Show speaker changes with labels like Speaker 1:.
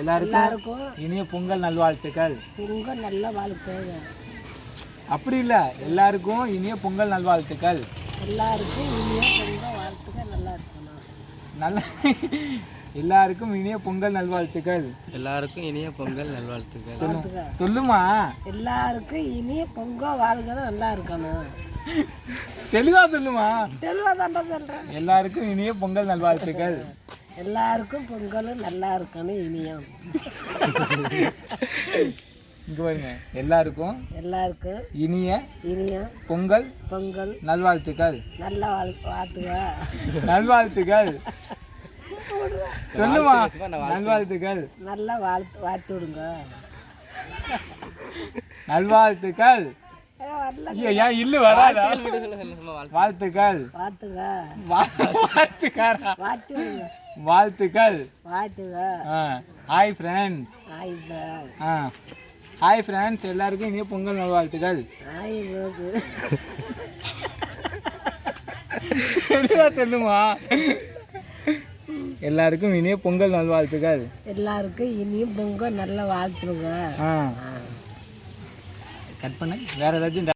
Speaker 1: எல்லாருக்கும்
Speaker 2: எல்லாருக்கும்
Speaker 1: இனிய பொங்கல் நல்வாழ்த்துக்கள்.
Speaker 2: பொங்கல் நல்ல வாழ்க்கை
Speaker 1: அப்படி இல்லை எல்லாருக்கும் இனிய பொங்கல் நல்வாழ்த்துக்கள்.
Speaker 2: எல்லாருக்கும் இனிய பொங்கல் வாழ்த்துக்கள் நல்லா இருக்கணும்.
Speaker 1: நல்ல எல்லாருக்கும் இனிய பொங்கல் நல்வாழ்த்துக்கள்.
Speaker 3: எல்லாருக்கும் இனிய பொங்கல் நல்வாழ்த்துக்கள்.
Speaker 2: வாழ்த்துக்கள்.
Speaker 1: சொல்லுமா?
Speaker 2: எல்லாருக்கும் இனிய பொங்கல் வாழ்க்கை நல்லா இருக்கணும்.
Speaker 1: தெளிவா சொல்லுமா?
Speaker 2: தெளிவாக தான் சொல்கிறேன்
Speaker 1: எல்லாருக்கும் இனிய பொங்கல் நல்வாழ்த்துக்கள்.
Speaker 2: எல்லாருக்கும் பொங்கல் நல்லா இருக்கணும் இனியும்.
Speaker 1: இங்க பாருங்க எல்லாருக்கும்
Speaker 2: எல்லாருக்கும்
Speaker 1: இனிய
Speaker 2: இனிய
Speaker 1: பொங்கல்
Speaker 2: பொங்கல்.
Speaker 1: நல்வாழ்த்துக்கள்.
Speaker 2: நல்ல வாழ் வாழ்த்துங்க
Speaker 1: நல்வாழ்த்துக்கள். சொல்லுமா நல்வாழ்த்துக்கள்.
Speaker 2: நல்லா வாழ்த்து வாழ்த்து விடுங்க
Speaker 1: நல்வாழ்த்துக்கள் ஏன் இல்லு வராதா? வாழ்த்துக்கள்.
Speaker 2: வாழ்த்துங்க
Speaker 1: வா- வாழ்த்துக்காரா?
Speaker 2: வாழ்த்து
Speaker 1: வாழ்த்துக்கள்.
Speaker 2: வாழ்த்துங்க
Speaker 1: ஹாய் ஃப்ரெண்ட்ஸ்
Speaker 2: ஆயிப்ப
Speaker 1: ஆ ஹாய் ஃப்ரெண்ட்ஸ் எல்லாருக்கும் இனிய பொங்கல் நல்வாழ்த்துக்கள்.
Speaker 2: ஆயி போகுது
Speaker 1: தெளிவா சொல்லுமா? எல்லாருக்கும் இனிய பொங்கல் நல்வாழ்த்துக்கள்.
Speaker 2: எல்லாருக்கும் இனியும் பொங்கல் நல்லா வாழ்த்துருங்க.
Speaker 1: ஆ. கட் பண்ணு. வேற ஏதாச்சும்